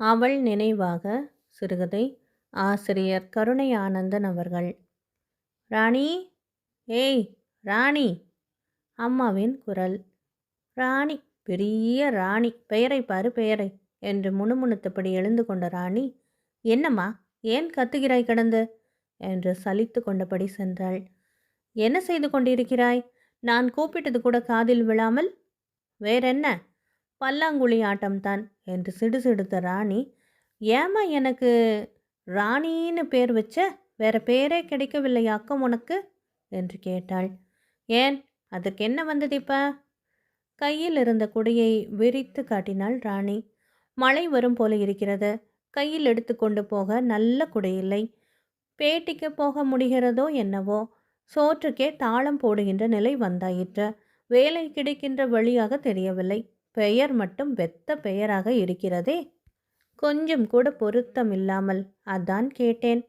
அவள் நினைவாக சிறுகதை ஆசிரியர் கருணை ஆனந்தன் அவர்கள். ராணி ஏய் ராணி அம்மாவின் குரல். ராணி பெரிய ராணி பெயரை பாரு பெயரை என்று முணுமுணுத்தபடி எழுந்து கொண்ட ராணி என்னம்மா ஏன் கத்துகிறாய் கிடந்து? என்று சலித்து கொண்டபடி சென்றாள். என்ன செய்து கொண்டிருக்கிறாய்? நான் கூப்பிட்டது கூட காதில் விழாமல்? வேறென்ன? பல்லாங்குழி ஆட்டம்தான். என்று சிடுசிடுத்த ராணி ஏம்மா எனக்கு ராணின்னு பேர் வச்ச வேற பேரே கிடைக்கவில்லையாக்கம் உனக்கு? என்று கேட்டாள். ஏன்? அதற்கு என்ன வந்தது இப்போ? கையில் இருந்த குடையை விரித்து காட்டினாள் ராணி. மழை வரும் போல இருக்கிறது. கையில் எடுத்துக்கொண்டு போக நல்ல குடையில்லை பேட்டிக்கு போக முடிகிறதோ என்னவோ? சோற்றுக்கே தாளம் போடுகின்ற நிலை வந்தாயிற்று. வேலை கிடைக்கின்ற வழியாக தெரியவில்லை. பெயர் மட்டும் வெத்த பெயராக இருக்கிறதே? கொஞ்சம் கூட பொருத்தம் இல்லாமல் அதான் கேட்டேன்.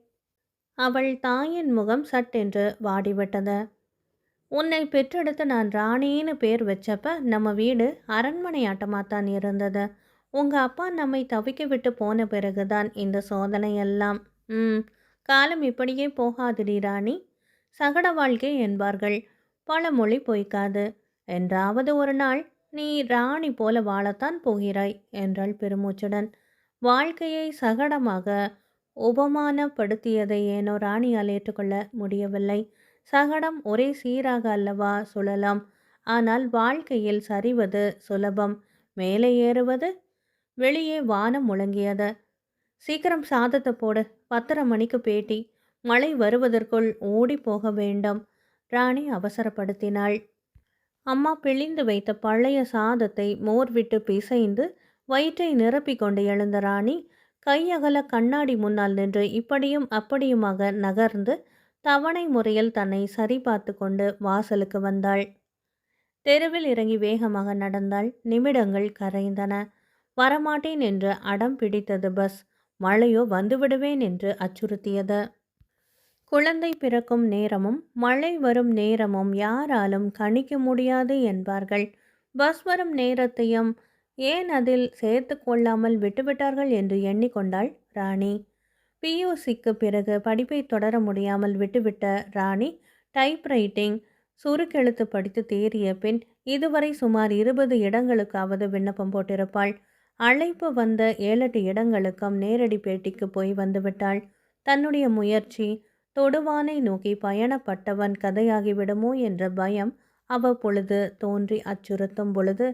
அவள் தாயின் முகம் சட்டென்று வாடிவிட்டது. உன்னை பெற்றெடுத்து நான் ராணின்னு பேர் வச்சப்ப நம்ம வீடு அரண்மனை ஆட்டமாகத்தான் இருந்தது. உங்கள் அப்பா நம்மை தவிக்க விட்டு போன பிறகுதான் இந்த சோதனை எல்லாம். ம் காலம் இப்படியே போகாதுடி ராணி. சகட வாழ்க்கை என்பார்கள். பல மொழி பொய்க்காது. என்றாவது ஒரு நாள் நீ ராணி போல வாழத்தான் போகிறாய் என்றாள் பெருமூச்சுடன். வாழ்க்கையை சகடமாக உபமானப்படுத்தியதை ஏனோ ராணியால் ஏற்றுக்கொள்ள முடியவில்லை. சகடம் ஒரே சீராக அல்லவா சுழலாம். ஆனால் வாழ்க்கையில் சரிவது சுலபம். மேலே ஏறுவது வெளியே வானம் முழங்கியது. சீக்கிரம் சாதத்தை போடு. பத்தரை மணிக்கு பேட்டி. மழை வருவதற்குள் ஓடி போக வேண்டும். ராணி அவசரப்படுத்தினாள். அம்மா பிழிந்து வைத்த பழைய சாதத்தை மோர் விட்டு பிசைந்து வயிற்றை நிரப்பிக் கொண்டு எழுந்த ராணி கையகல கண்ணாடி முன்னால் நின்று இப்படியும் அப்படியுமாக நகர்ந்து தவணை முறையில் தன்னை சரிபார்த்து கொண்டு வாசலுக்கு வந்தாள். தெருவில் இறங்கி வேகமாக நடந்தாள். நிமிடங்கள் கரைந்தன. வரமாட்டேன் என்று அடம் பிடித்தது பஸ். மழையோ வந்துவிடுவேன் என்று அச்சுறுத்தியது. குழந்தை பிறக்கும் நேரமும் மழை வரும் நேரமும் யாராலும் கணிக்க முடியாது என்பார்கள். பஸ் வரும் நேரத்தையும் ஏன் அதில் சேர்த்து கொள்ளாமல் விட்டுவிட்டார்கள் என்று எண்ணிக்கொண்டாள் ராணி. பியூசிக்கு பிறகு படிப்பை தொடர முடியாமல் விட்டுவிட்ட ராணி டைப்ரைட்டிங் சுருக்கெழுத்து படித்து தேறிய பின் இதுவரை சுமார் இருபது இடங்களுக்காவது விண்ணப்பம் போட்டிருப்பாள். அழைப்பு வந்த ஏழெட்டு இடங்களுக்கும் நேரடி பேட்டிக்கு போய் வந்துவிட்டாள். தன்னுடைய முயற்சி தொடுவானை நோக்கி பயணப்பட்டவன் கதையாகிவிடுமோ என்ற பயம் அவ்வப்பொழுது தோன்றி அச்சுறுத்தும் பொழுது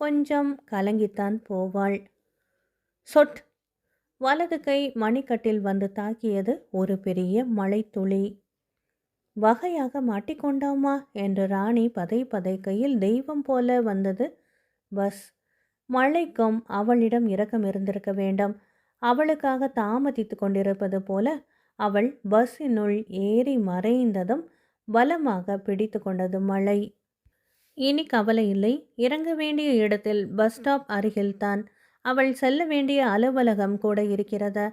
கொஞ்சம் கலங்கித்தான் போவாள். சொட்! வலது கை மணிக்கட்டில் வந்து தாக்கியது ஒரு பெரிய மழைத்துளி. வகையாக மாட்டிக்கொண்டோமா? என்று ராணி பதை பதை கையில் தெய்வம் போல வந்தது. பஸ்! மழைக்கும் அவளிடம் இரக்கம் இருந்திருக்க வேண்டும். அவளுக்காக தாமதித்து கொண்டிருப்பது போல அவள் பஸ்ஸினுள் ஏறி மறைந்ததும் பலமாக பிடித்து கொண்டது மழை. இனி கவலை இல்லை. இறங்க வேண்டிய இடத்தில் பஸ் ஸ்டாப் அருகில்தான் அவள் செல்ல வேண்டிய அலுவலகம் கூட இருக்கிறது.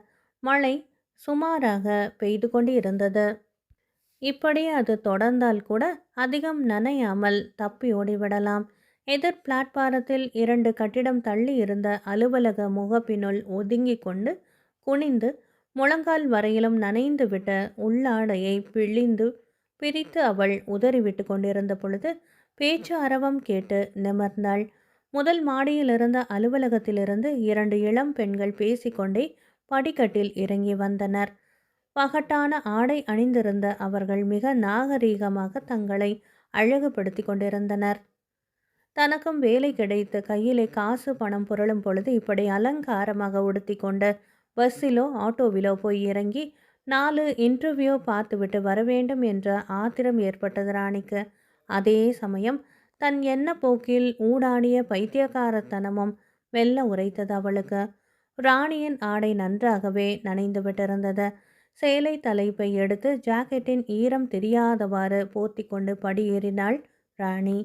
மழை சுமாராக பெய்து கொண்டு இருந்தது இப்படி அது தொடர்ந்தால் கூட அதிகம் நனையாமல் தப்பி ஓடிவிடலாம். எதிர் பிளாட்பாரத்தில் இரண்டு கட்டிடம் தள்ளி இருந்த அலுவலக முகப்பினுள் ஒதுங்கி கொண்டு குனிந்து முழங்கால் வரையிலும் நனைந்து விட்ட உள்ளாடையை பிழிந்து பிரித்து அவள் உதறிவிட்டு கொண்டிருந்த பொழுது பேச்சு அரவம் கேட்டு நிமர்ந்தாள். முதல் மாடியிலிருந்த அலுவலகத்திலிருந்து இரண்டு இளம் பெண்கள் பேசிக்கொண்டே படிக்கட்டில் இறங்கி வந்தனர். பகட்டான ஆடை அணிந்திருந்த அவர்கள் மிக நாகரீகமாக தங்களை அழகுபடுத்தி கொண்டிருந்தனர். தனக்கும் வேலை கிடைத்து கையிலே காசு பணம் புரளும் பொழுது இப்படி அலங்காரமாக உடுத்தி கொண்டு பஸ்ஸிலோ ஆட்டோவிலோ போய் இறங்கி நாலு இன்டர்வியூ பார்த்துவிட்டு வர வேண்டும் என்ற ஆத்திரம் ஏற்பட்டது ராணிக்கு. அதே சமயம் தன் எண்ண போக்கில் ஊடாடிய பைத்தியக்காரத்தனமும் மெல்ல உரைத்தது அவளுக்கு. ராணியின் ஆடை நன்றாகவே நனைந்து விட்டிருந்தது. சேலை தலைப்பை எடுத்து ஜாக்கெட்டின் ஈரம் தெரியாதவாறு போர்த்தி கொண்டு படியேறினாள் ராணி.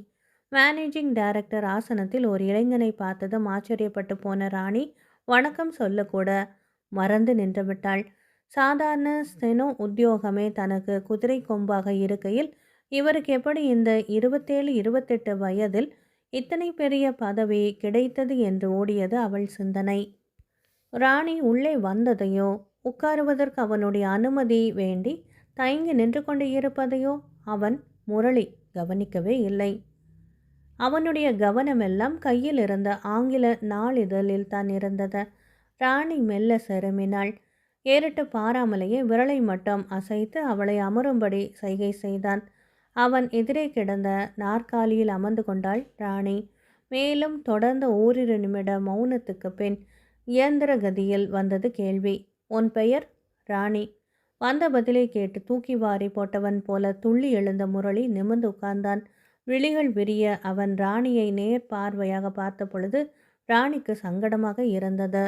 மேனேஜிங் டைரக்டர் ஆசனத்தில் ஒரு இளைஞனை பார்த்ததும் ஆச்சரியப்பட்டு போன ராணி வணக்கம் சொல்லக்கூட மறந்து நின்றுவிட்டாள். சாதாரண ஸ்டெனோ உத்தியோகமே தனக்கு குதிரை கொம்பாக இருக்கையில் இவருக்கு எப்படி இந்த இருபத்தேழு இருபத்தெட்டு வயதில் இத்தனை பெரிய பதவி கிடைத்தது என்று ஓடியது அவள் சிந்தனை. ராணி உள்ளே வந்ததையோ உட்காருவதற்கு அவனுடைய அனுமதி வேண்டி தயங்கி நின்று கொண்டு இருப்பதையோ அவன் முரளி கவனிக்கவே இல்லை. அவனுடைய கவனமெல்லாம் கையில் இருந்த ஆங்கில நாளிதழில் தான் இருந்தது. ராணி மெல்ல செருமினாள். ஏறிட்டு பாராமலேயே விரலை மட்டும் அசைத்து அவளை அமரும்படி சைகை செய்தான். அவன் எதிரே கிடந்த நாற்காலியில் அமர்ந்து கொண்டாள் ராணி. மேலும் தொடர்ந்த ஓரிரு நிமிட மௌனத்துக்கு பின் இயந்திர கதியில் வந்தது கேள்வி. உன் பெயர்? ராணி. வந்த பதிலை கேட்டு தூக்கி வாரி போட்டவன் போல துள்ளி எழுந்த முரளி நிமிர்ந்து உட்கார்ந்தான். விழிகள் விரிய அவன் ராணியை நேர் பார்வையாக பார்த்த பொழுது ராணிக்கு சங்கடமாக இருந்தது.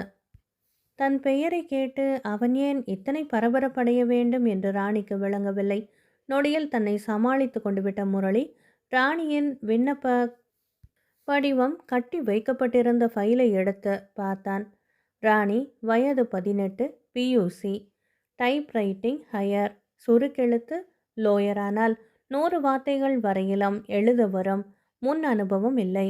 தன் பெயரை கேட்டு அவன் ஏன் இத்தனை பரபரப்படைய வேண்டும் என்று ராணிக்கு விளங்கவில்லை. நொடியில் தன்னை சமாளித்து கொண்டு விட்ட முரளி ராணியின் விண்ணப்ப படிவம் கட்டி வைக்கப்பட்டிருந்த ஃபைலை எடுத்து பார்த்தான். ராணி வயது பதினெட்டு பியூசி டைப் ரைட்டிங் ஹையர் சுருக்கெழுத்து லோயரானால் நூறு வார்த்தைகள் வரையிலும் எழுத வரும் முன் அனுபவம் இல்லை.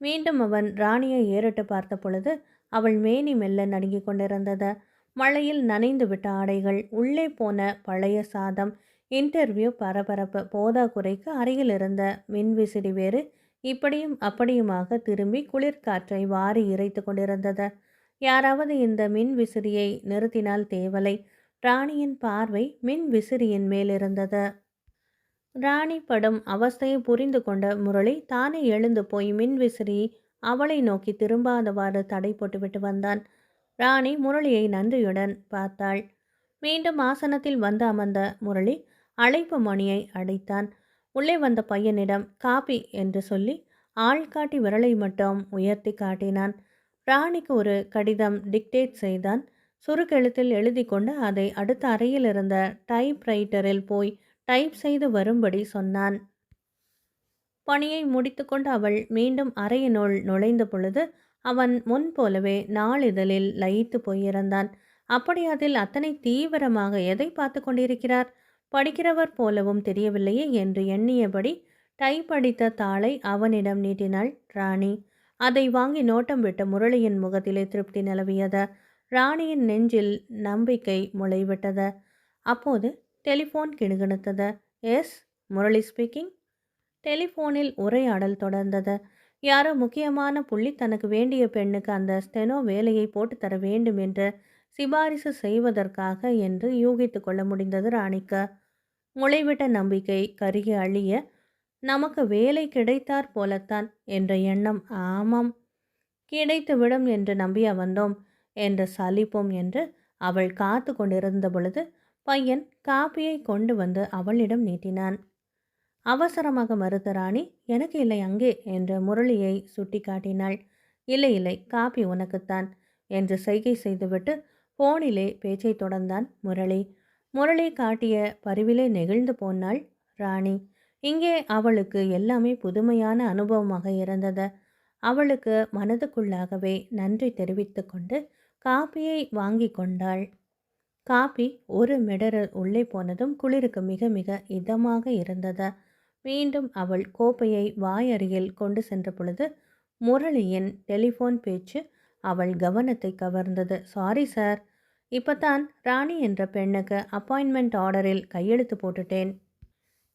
மீண்டும் அவன் ராணியை ஏறிட்டு பார்த்த பொழுது அவள் மேனி மெல்ல நடுங்கிக் கொண்டிருந்தது. மழையில் நனைந்து விட்ட ஆடைகள் உள்ளே போன பழைய சாதம் இன்டர்வியூ பரபரப்பு போதாக்குறைக்கு அருகில் இருந்த மின்விசிறி வேறு இப்படியும் அப்படியுமாக திரும்பி குளிர்காற்றை வாரி இறைத்து கொண்டிருந்தது. யாராவது இந்த மின் விசிறியை நிறுத்தினால் தேவலை. ராணியின் பார்வை மின் விசிறியின் மேலிருந்தது ராணி படும் அவஸ்தையை புரிந்து கொண்ட முரளி தானே எழுந்து போய் மின் விசிறி அவளை நோக்கி திரும்பாதவாறு தடை போட்டுவிட்டு வந்தான். ராணி முரளியை நன்றியுடன் பார்த்தாள். மீண்டும் ஆசனத்தில் வந்து அமர்ந்த முரளி அழைப்பு மணியை அடைத்தான். உள்ளே வந்த பையனிடம் காபி என்று சொல்லி ஆள்காட்டி விரலை மட்டும் உயர்த்தி காட்டினான். ராணிக்கு ஒரு கடிதம் டிக்டேட் செய்தான். சுருக்கெழுத்தில் எழுதி கொண்டு அதை அடுத்த அறையில் இருந்த டைப் ரைட்டரில் போய் டைப் செய்து வரும்படி சொன்னான். பணியை முடித்துக்கொண்டு அவள் மீண்டும் அறையினுள் நுழைந்த பொழுது அவன் முன் போலவே நாளிதழில் லயித்து போயிருந்தான் அப்படி அதில் அத்தனை தீவிரமாக எதை பார்த்து கொண்டிருக்கிறார்? படிக்கிறவர் போலவும் தெரியவில்லையே என்று எண்ணியபடி டைப் அடித்த தாளை அவனிடம் நீட்டினாள் ராணி. அதை வாங்கி நோட்டம் விட்ட முரளியின் முகத்திலே திருப்தி நிலவியது. ராணியின் நெஞ்சில் நம்பிக்கை முளைவிட்டது. அப்போது டெலிஃபோன் கிணுகிணுத்தது. எஸ் முரளி ஸ்பீக்கிங் டெலிஃபோனில் உரையாடல் தொடர்ந்தது. யாரோ முக்கியமான புள்ளி தனக்கு வேண்டிய பெண்ணுக்கு அந்த ஸ்டெனோ வேலையை போட்டு தர வேண்டும் என்று சிபாரிசு செய்வதற்காக என்று யூகித்து கொள்ள முடிந்தது ராணிக்கு. முளைவிட்ட நம்பிக்கை கருகி அழிய நமக்கு வேலை கிடைத்தார் போலத்தான் என்ற எண்ணம். ஆமாம் கிடைத்துவிடும் என்று நம்பிய வந்தோம் என்று சலிப்போம் என்று அவள் காத்து கொண்டிருந்த பொழுது பையன் காப்பியை கொண்டு வந்து அவளிடம் நீட்டினான். அவசரமாக மறுத்த ராணி எனக்கு இல்லை அங்கே என்று முரளியை சுட்டி காட்டினாள் இல்லை இல்லை காப்பி உனக்குத்தான் என்று செய்கை செய்துவிட்டு போனிலே பேச்சை தொடர்ந்தான் முரளி. முரளி காட்டிய பரிவிலே நெகிழ்ந்து போனாள் ராணி. இங்கே அவளுக்கு எல்லாமே புதுமையான அனுபவமாக இருந்தது. அவளுக்கு மனதுக்குள்ளாகவே நன்றி தெரிவித்து கொண்டு காப்பியை வாங்கி கொண்டாள். காப்பி ஒரு மிடரு உள்ளே போனதும் குளிருக்கு மிக மிக இதமாக இருந்தது. மீண்டும் அவள் கோப்பையை வாயருகில் கொண்டு சென்ற பொழுது முரளியின் டெலிஃபோன் பேச்சு அவள் கவனத்தை கவர்ந்தது. சாரி சார் இப்போ தான் ராணி என்ற பெண்ணுக்கு அப்பாயின்மெண்ட் ஆர்டரில் கையெழுத்து போட்டுட்டேன்.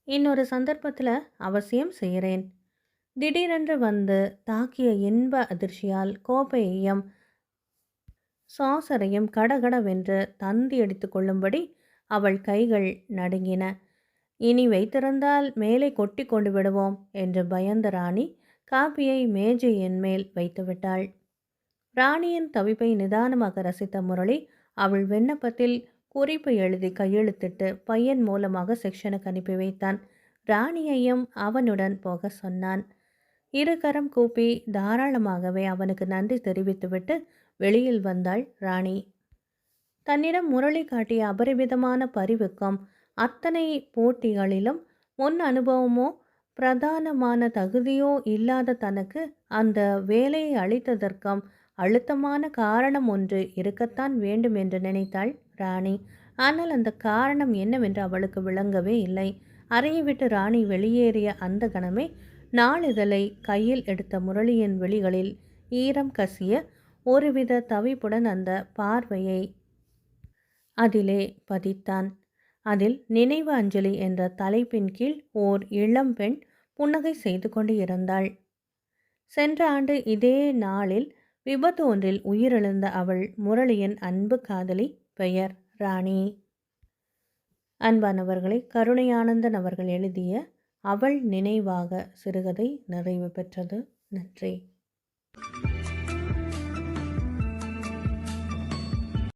இன்னொரு சந்தர்ப்பத்தில் அவசியம் செய்கிறேன். திடீரென்று வந்து தாக்கிய இன்ப அதிர்ச்சியால் கோப்பையையும் சாசரையும் கடகடவென்று தந்தி அடித்து கொள்ளும்படி அவள் கைகள் நடுங்கின. இனி வைத்திருந்தால் மேலே கொட்டி கொண்டு விடுவோம் என்று பயந்த ராணி காப்பியை மேஜையின் மேல் வைத்துவிட்டாள் ராணியின் தவிப்பை நிதானமாக ரசித்த முரளி அவள் விண்ணப்பத்தில் குறிப்பு எழுதி கையெழுத்திட்டு பையன் மூலமாக செக்ஷனுக்கு அனுப்பி வைத்தான். ராணியையும் அவனுடன் போக சொன்னான். இரு கரம் கூப்பி தாராளமாகவே அவனுக்கு நன்றி தெரிவித்துவிட்டு வெளியில் வந்தாள் ராணி. தன்னிடம் முரளி காட்டிய அபரிவிதமான பரிவுக்கும் அத்தனை போட்டிகளிலும் முன் அனுபவமோ பிரதானமான தகுதியோ இல்லாத தனக்கு அந்த வேலையை அளித்ததற்கும் அழுத்தமான காரணம் ஒன்று இருக்கத்தான் வேண்டும் என்று நினைத்தாள் ராணி. ஆனால் அந்த காரணம் என்னவென்று அவளுக்கு விளங்கவே இல்லை. அறையை விட்டு ராணி வெளியேறிய அந்த கணமே நாளிதழை கையில் எடுத்த முரளியின் வெளிகளில் ஈரம் கசிய ஒருவித தவிப்புடன் அந்த பார்வையை அதிலே பதித்தான். அதில் நினைவு அஞ்சலி என்ற தலைப்பின் கீழ் ஓர் இளம்பெண் புன்னகை செய்து கொண்டு இருந்தாள். சென்ற ஆண்டு இதே நாளில் விபத்து ஒன்றில் உயிரிழந்த அவள் முரளியின் அன்பு காதலி பெயர் ராணி. அன்பானவர்களை கருணையானந்தன் அவர்கள் எழுதிய அவள் நினைவாக சிறுகதை நிறைவு பெற்றது. நன்றி.